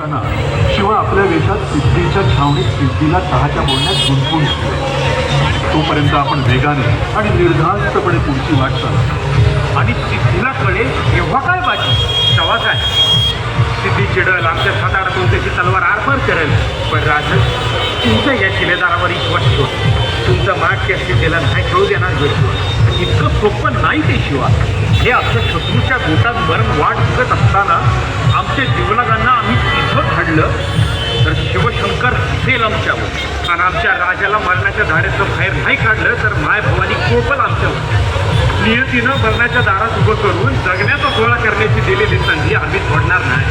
असताना शिवा आपल्या वेशात सिद्धीच्या छावणीत सिद्धीला चहाच्या बोलण्यात गुंतवून ठेवले तोपर्यंत आपण वेगाने आणि निर्धास्तपणे पुढची वाट चालू आणि सिद्धीला कळेल एव्हा काय बाजी? तेव्हा काय? सिद्धी चिडल आमच्या सातारातून त्याची तलवार आरपार करेल पण राजन तुमच्या या शिलेदारावर विश्वास ठेव. तुमचा माग त्या सिद्धीला नाही खेळू देणार भेटतो इतकं सोपं नाही ते शिवा. हे आमच्या शत्रूच्या गोटात मरण वाट बघत असताना आमच्या जीवनागांना आम्ही इथं घडलं तर शिवशंकर हसेल आमच्यावर. आणि आमच्या राजाला मरणाच्या धाड्याचं बाहेर नाही काढलं तर माय भवानी कोपल आमच्यावर. नियतीनं मरणाच्या दारात उभं करून जगण्याचा सोहळा करण्याची दिलेली संधी आम्ही सोडणार नाही.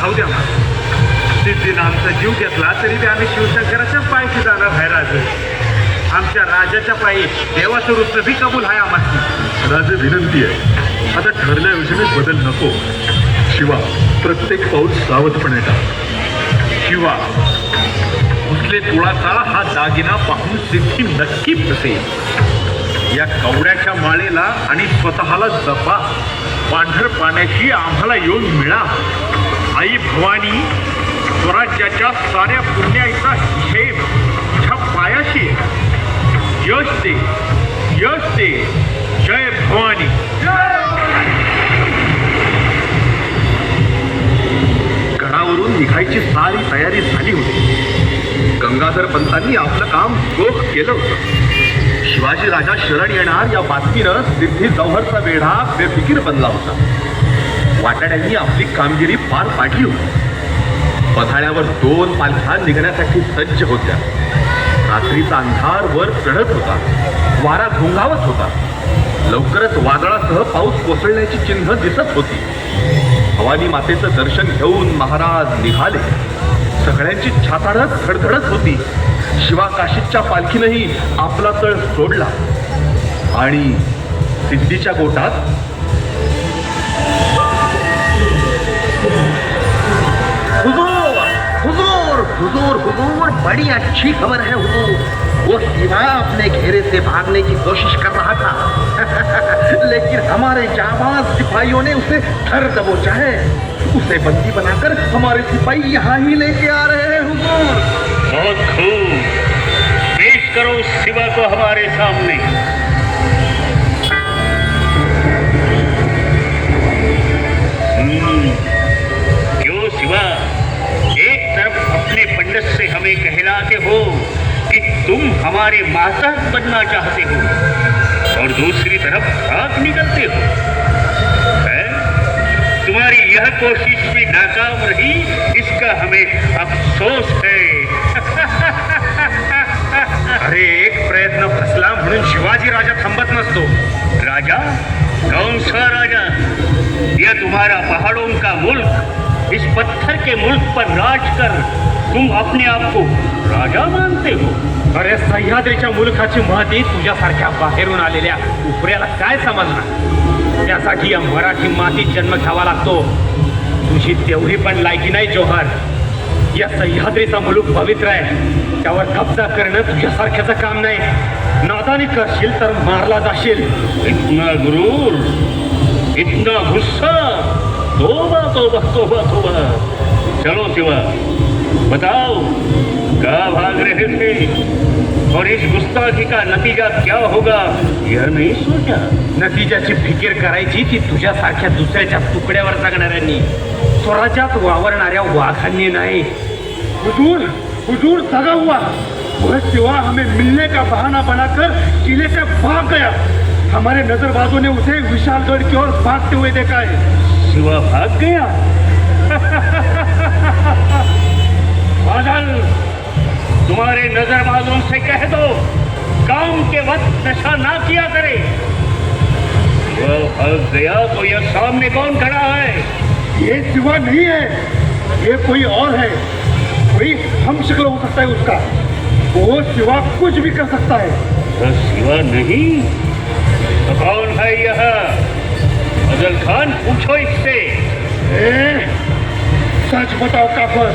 खाऊ द्या सिद्धीनं आमचा जीव घेतला तरी ते आम्ही शिवशंकराच्याच पायी जाणार बाहेर आज आमच्या राजाच्या पायी देवाचं वृत्त बी कबूल आहे आम्हाला. राजे विनंती आहे. आता ठरल्या योजनेत बदल नको. शिवा प्रत्येक पाऊल सावधपणे टाक. शिवा भोसले कुळाचा हा दागिना पाहून सिद्धी नक्की फसेल या कवड्याच्या माळेला आणि स्वतःला जपा. पांढर पाण्याशी आम्हाला येऊन मिळा. आई भवानी स्वराज्याच्या साऱ्या पुण्याचा हिशेब तुझ्या पायाशी यश दे यश दे. जय भवानी. गडावरून निघायची सारी तयारी झाली होती. गंगाधर पंतांनी आपलं काम चोख केलं होतं. शिवाजी राजा शरण येणार या बातमीनं सिद्धी जौहरचा वेढा बेफिकीर बनला होता. वाटाड्यांनी आपली कामगिरी पार पाडली होती. पथाळ्यावर दोन पालख्या निघण्यासाठी सज्ज होत्या. रात्रीचा अंधार वर चढत होता. वारा घोंगावत होता. लवकरच वादळासह पाऊस कोसळण्याची चिन्ह दिसत होती. भवानी मातेचं दर्शन घेऊन महाराज निघाले. सगळ्यांची छाताडत धडधडत होती. शिवा काशीच्या पालखीनंही आपला तळ सोडला. आणि सिद्धीच्या गोटात हुजूर हुजूर बड़ी अच्छी खबर है हुजूर वो शिवा अपने घेरे से भागने की कोशिश कर रहा था। लेकिन हमारे जाबाज सिपाहियों ने उसे धर दबोचा है। उसे बंदी बनाकर हमारे सिपाही यहाँ ही लेके आ रहे हैं हुजूर। बहुत खूब पेश करो शिवा को हमारे सामने। हम्म, क्यों तरफ़ अपने से हमें कहलाते हो कि तुम हमारे मातहत बनना चाहते हो और दूसरी तरफ़ भाग निकलते हो। हैं? तुम्हारी यह कोशिश भी नाकाम रही इसका हमें अफसोस है। अरे एक प्रयत्न फसला म्हणून शिवाजी राजा थांबत नसतो राजा? कौन सा राजा? यह तुम्हारा पहाड़ों का मुल्क। इस पत्थर के मुल्क पर राज कर तुम अपने आप को राजा मानते हो। अरे सह्याद्रीच्या मुलखाची महती तुझ्यासारख्या बाहेरून आलेल्या उपऱ्याला काय समजणार? त्यासाठी या मराठी मातीत जन्म घ्यावा लागतो. तुझी तेवढी पण लायकी नाही जोहर. या सह्याद्रीचा मुलूक पवित्र आहे. त्यावर कब्जा करणं तुझ्यासारख्याचं काम नाही. नादानी करशील तर मारला जाशील. इतना गुरूर इतना गुस्सा. तोबा तोबा तोबा तोबा चलो शिवा बताओ क्या भाग रहे थे और इस गुस्ताखी का नतीजा क्या होगा यह नहीं सोचा नतीजाची फिकीर करायची ती तुझ्यासारख्या दुसऱ्याच्या तुकड्यावर जगणाऱ्यांनी. स्वराज्यात वावरणाऱ्या वाघांनी नाही. हुजूर हुजूर सगा हुआ. वह सिवा हमें मिलने का बहाना बनाकर किले से भाग गया. हमारे नजरबाजों ने उसे विशालगढ़ की ओर भागते हुए देखा है। शिवा भाग गया। बादल तुम्हारे नजरबाजों से कह दो काम के वक्त नशा ना किया करे। वो भाग गया तो यह सामने कौन खड़ा है? ये सिवा नहीं है ये कोई और है। कोई हम शक्ल हो सकता है उसका। वो सिवा कुछ भी कर सकता है। वह शिवा नहीं तो कौन है यह? अजल खान पूछो इससे। सच बताओ काफर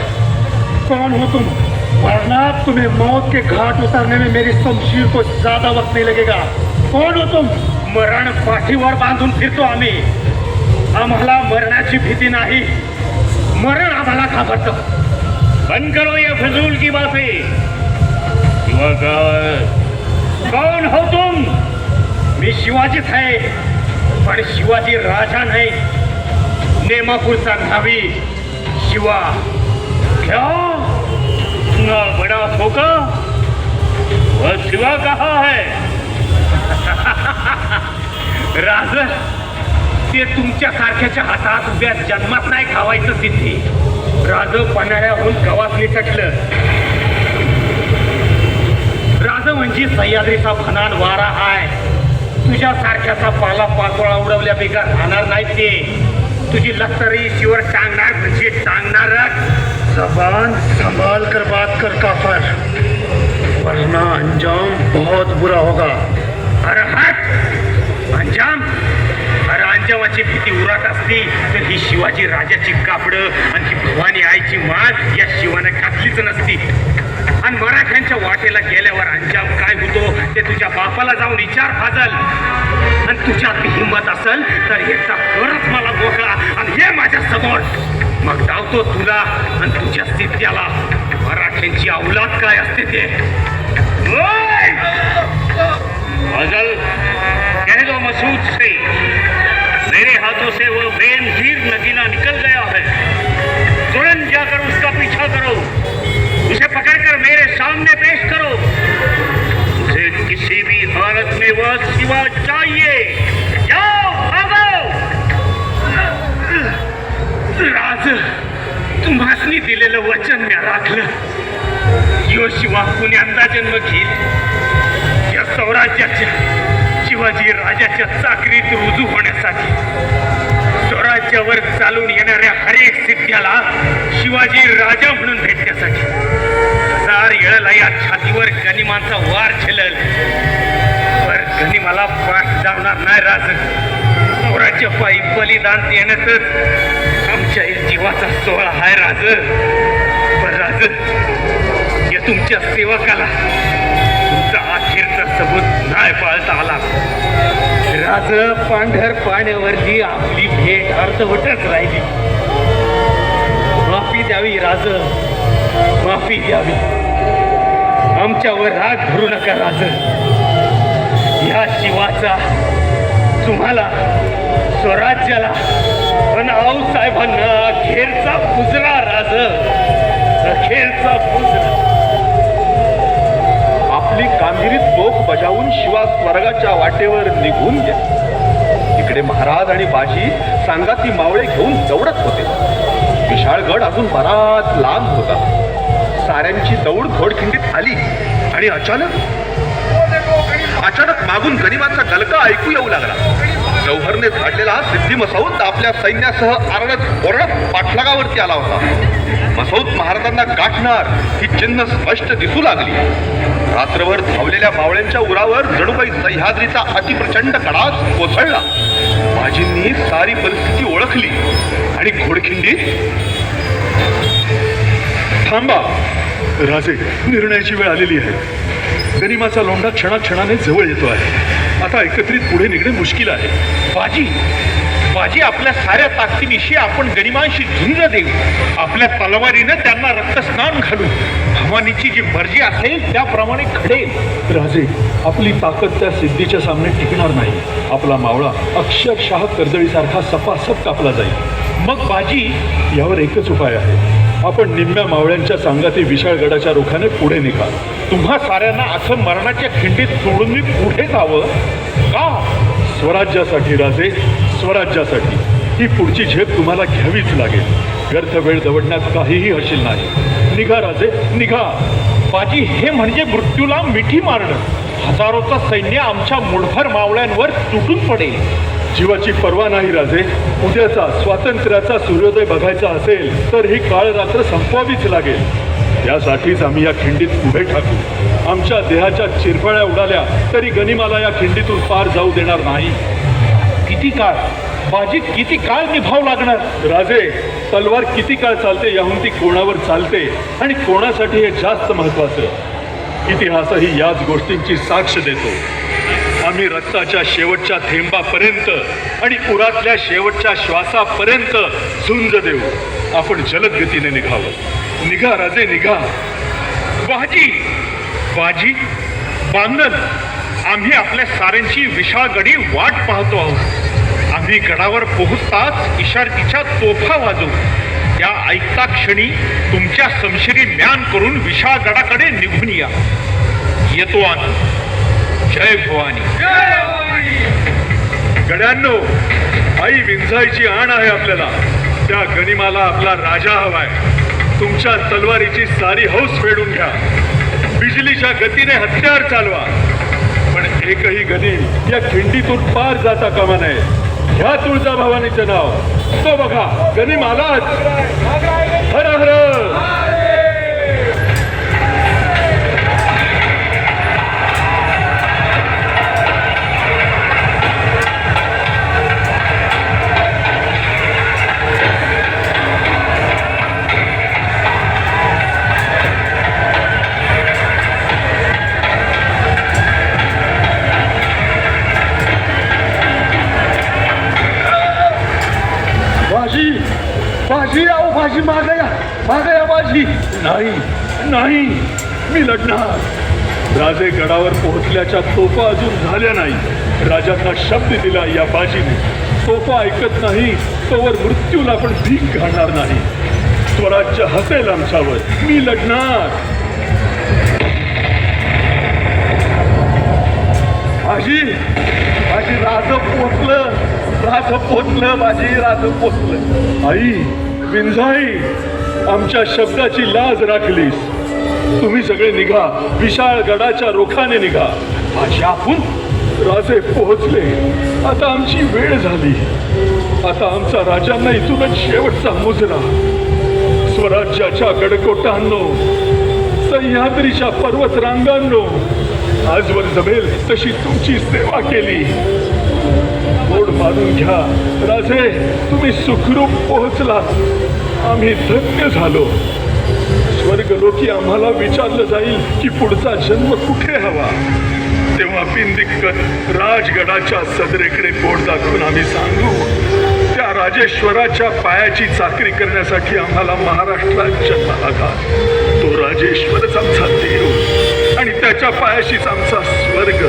कौन हो तुम? वरना तुम्हें मौत के घाट उतरने में मेरी शमशीर को ज्यादा वक्त नहीं लगेगा। कौन हो तुम? मरण पाठीवर बांधून फिरतो आम्ही। आम्हाला मरणाची भीती नाही। मरण आम्हाला घाबरतो। बंद करो ये फजूल की बातें। कौन हो तुम? मी शिवाजीच आहे। पण शिवाजी राजा नाही. नेमापूरचा न्हावी शिवा. क्या न बड़ा धोखा वह शिवा कहा है? राज ते तुमच्या सारख्याच्या हातात उभ्या जन्मात नाही खावायचं सिद्धी. राज पन्हाळ्याहून गवात निसटलं राज म्हणजे सह्याद्रीचा फनान वारा हाय. तुझ्या सारख्याचा पाला पाचोळा उडवल्या बेकार राहणार नाही ते. तुझी लष्करी शिवर टांगणार म्हणजे टांगणारच जबान संभाल कर बात कर काफर. वरना अंजाम बहुत बुरा होगा. अरे हट! अंजाम! अरे अंजामाची भीती उरात असती तर ही शिवाजी राजाची कापडं आणि ही भवानी आईची माळ या शिवानं घातलीच नसती. आणि मराठ्यांच्या वाटेला गेल्यावर अंजाम काय होतो ते तुझ्या बापाला जाऊन विचार फाजल. आणि तुझ्यात हिंमत असेल तर याचा खरंच मला मोकळा आणि हे माझ्यासमोर. मग धावतो तुला आणि तुझ्या सिद्ध्याला. मराठ्यांची औलाद काय असते ते? सामने पेश करो। मुझे किसी भी हालत में वह सिवा चाहिए। जाओ भागो। राज तुम्हासनी दिलेलं वचन म्या राखलं। यो शिवा पुण्यांदा जन्म घेईल। या स्वराज्याच्या शिवाजी राजाच्या चाकरीत रुजू होण्यासाठी। स्वराज्यावर चालून येणाऱ्या हरेक सिद्ध्याला शिवाजी राजा म्हणून भेटण्यासाठी। हजार येळला या छातीवर गनिमांचा वार झेलल पर गनिमाला पाठ जाणार नाही राज स्वराज्य पायी बलिदान देण्यातच आमच्या जीवाचा सोहळा हाय राज पण राज या तुमच्या सेवकाला तुमचा अखेरचा सबूत नाही पाळता आला. राज पांढर पाण्यावरची आपली भेट अर्धवटच राहिली. माफी द्यावी राज माफी द्यावी. आमच्यावर राग धरू नका राज या शिवाचा तुम्हाला स्वराज्याला पण आऊसाहेबांना अखेरचा पुजरा राज अखेरचा पुजरा. आपली कामगिरीत चोख बजावून शिवा स्वर्गाच्या वाटेवर निघून द्या इकडे महाराज आणि बाजी सांगाती मावळे घेऊन दौडत होते. विशाळगड अजून बराच लांब होता. साऱ्यांची दौड घोडखिंडीत आली. आणि अचानक अचानक मागून गनिमाचा गलका ऐकू येऊ लागला. जौहरने झाडलेला सिद्धी मसौद आपल्या सैन्यासह आरडत ओरडत पाठलागावरती आला होता. मसौद महाराजांना गाठणार ही चिन्ह स्पष्ट दिसू लागली. रात्रभर धावलेल्या मावळ्यांच्या उरावर जणूबाई सह्याद्रीचा अतिप्रचंड कडाच कोसळला. माझींनी सारी परिस्थिती ओळखली. आणि घोडखिंडीत थांबा. राजे निर्णयाची वेळ आलेली आहे. गनिमाचा लोंढा क्षणाक्षणाने जवळ येतो आहे. आता एकत्रित पुढे निघणे मुश्किल आहे. बाजी बाजी आपल्या साऱ्या ताकदीनिशी आपण गनिमांशी झुंज देऊ. आपल्या तलवारीनं त्यांना रक्तस्नान घालू. भवानीची जी मर्जी असेल त्याप्रमाणे घडेल. राजे आपली ताकद त्या सिद्धीच्या सामने टिकणार नाही. आपला मावळा अक्षरशः कर्दळीसारखा सपासप कापला जाईल. मग बाजी यावर एकच उपाय आहे. आपण निम्म्या मावळ्यांच्या सांगाती विशाळ गडाच्या रुखाने पुढे निघा. तुम्हा साऱ्यांना असं मरणाच्या खिंडीत सोडून मी पुढे जावं? का? स्वराज्यासाठी राजे स्वराज्यासाठी. ही पुढची झेप तुम्हाला घ्यावीच लागेल. व्यर्थ वेळ दवडण्यात काहीही हशील नाही. निघा राजे निघा. बाजी हे म्हणजे मृत्यूला मिठी मारणं. हजारोचं सैन्य आमच्या मुठभर मावळ्यांवर तुटून पडेल. जीवाची पर्वा नाही राजे. उद्याचा स्वातंत्र्याचा सूर्योदय बघायचा असेल तर ही काळ रात्र संपवावीच लागेल. यासाठीच आम्ही या खिंडीत उभे ठाकू. आमच्या देहाच्या चिरफळ्या उडाल्या तरी गनिमाला या खिंडीतून पार जाऊ देणार नाही. किती काळ? बाजी किती काळ निभाव लागणार? राजे तलवार किती काळ चालते याहून ती कोणावर चालते? आणि कोणासाठी हे जास्त महत्वाचं? इतिहासही याच गोष्टींची साक्ष देतो. आम्ही रक्ताच्या शेवटच्या थेंबापर्यंत आणि पुरातल्या शेवटच्या श्वासापर्यंत झुंज देऊ. आपण जलद गतीने निघावं. निघा राजे निघा. बाजी बाजी बांधन आम्ही आपल्या साऱ्यांची विशाळ गडी वाट पाहतो आहोत. आम्ही गडावर पोहोचताच इशारतीच्या तोफा वाजवू. या ऐकता क्षणी तुमच्या समशिरी ज्ञान करून विशाळ गडाकडे निघून या. येतो आम्ही जय भवानी. गड्यांनो आई विंझायची आण आहे आपल्याला. त्या गनिमाला आपला राजा हवाय. तुमच्या तलवारीची सारी हौस फेडून घ्या. बिजलीच्या गतीने हत्यार चालवा. पण एकही गनिम या खिंडीतून पार जाता कामा नये. ह्या तुळजा भवानीचं नाव. तो बघा गनिम आलाच हर हर! नाही नाही मी लढणार. राजे गडावर पोहोचल्याच्या तोफा अजून झाल्या नाही. राजांना शब्द दिला या बाजीने. तोफा ऐकत नाही तोवर मृत्यूला पण भीक घालणार नाही. स्वराज्य हसेल आमच्यावर मी लढणार. बाजी बाजी राज पोचलं. राज पोचलं बाजी राज पोचलं. आई विंझाई आमच्या शब्दाची लाज राखलीस. तुम्ही सगळे निघा. विशाळ गडाच्या रोखाने निघा. बाजी आपण राजे पोहोचले. आता आमची वेळ झाली. आता आमचा राजांना इथूनच शेवटचा मुजरा. स्वराज्याच्या गडकोटांनो सह्याद्रीच्या पर्वत रांगांनो आजवर जमेल तशी तुमची सेवा केली. गोड मारून घ्या. राजे तुम्ही सुखरूप पोहोचलात. आम्ही धन्य झालो. स्वर्गलोकी आम्हाला विचारलं जाईल की पुढचा जन्म कुठे हवा? तेव्हा बिनदिक्कत राजगडाच्या सदरेकडे बोट दाखवून आम्ही सांगू त्या राजेश्वराच्या पायाची चाकरी करण्यासाठी आम्हाला महाराष्ट्रात जन्म आला तो राजेश्वरच आमचा देव आणि त्याच्या पायाशीच आमचा स्वर्ग.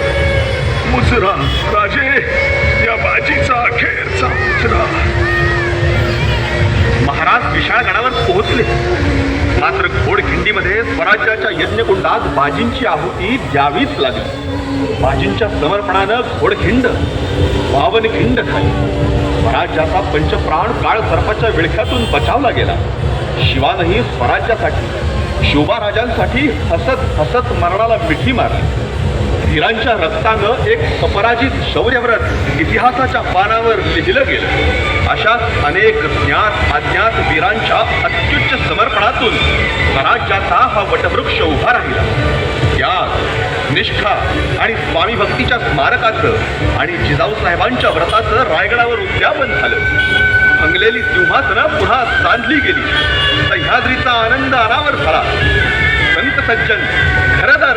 मुजरा राजे! पोहोचले. मात्र घोडखिंडीमध्ये स्वराज्याच्या यज्ञकुंडात बाजींची आहुती द्यावीच लागली. बाजींच्या समर्पणानं घोडखिंड पावनखिंड झाली. स्वराज्याचा पंचप्राण काळ सर्पाच्या विळख्यातून बचावला गेला. शिवानही स्वराज्यासाठी शोभाराजांसाठी हसत हसत मरणाला मिठी मारली. वीरांच्या रक्तानं एक अपराजित शौर्यव्रत इतिहासाच्या पानावर लिहिलं गेलं. अशा अनेक ज्ञात अज्ञात वीरांच्या अत्युच्च समर्पणातून स्वराज्याचा हा वटवृक्ष उभा राहिला. त्याग निष्ठा आणि स्वामी भक्तीच्या स्मारकाचं आणि जिजाऊ साहेबांच्या व्रताचं रायगडावर उद्यापन झालं. अंगलेली सिंहासनं पुन्हा सांधली गेली. सह्याद्रीचा आनंद अनावर झाला. संत सज्जन घरदार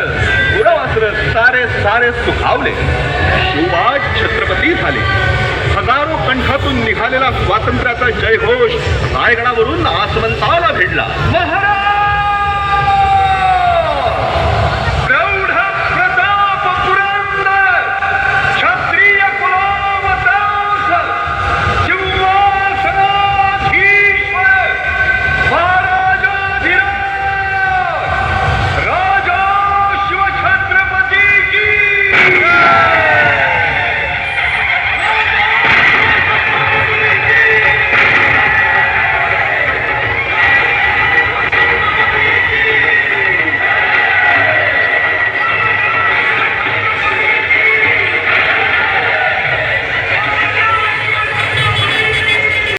गुरवासर सारे सारे सुखावले. शिवबाज छत्रपती झाले. हजारो कंठातून निघालेला स्वातंत्र्याचा जयघोष रायगडावरून आसमंताला भिडला. महाराज!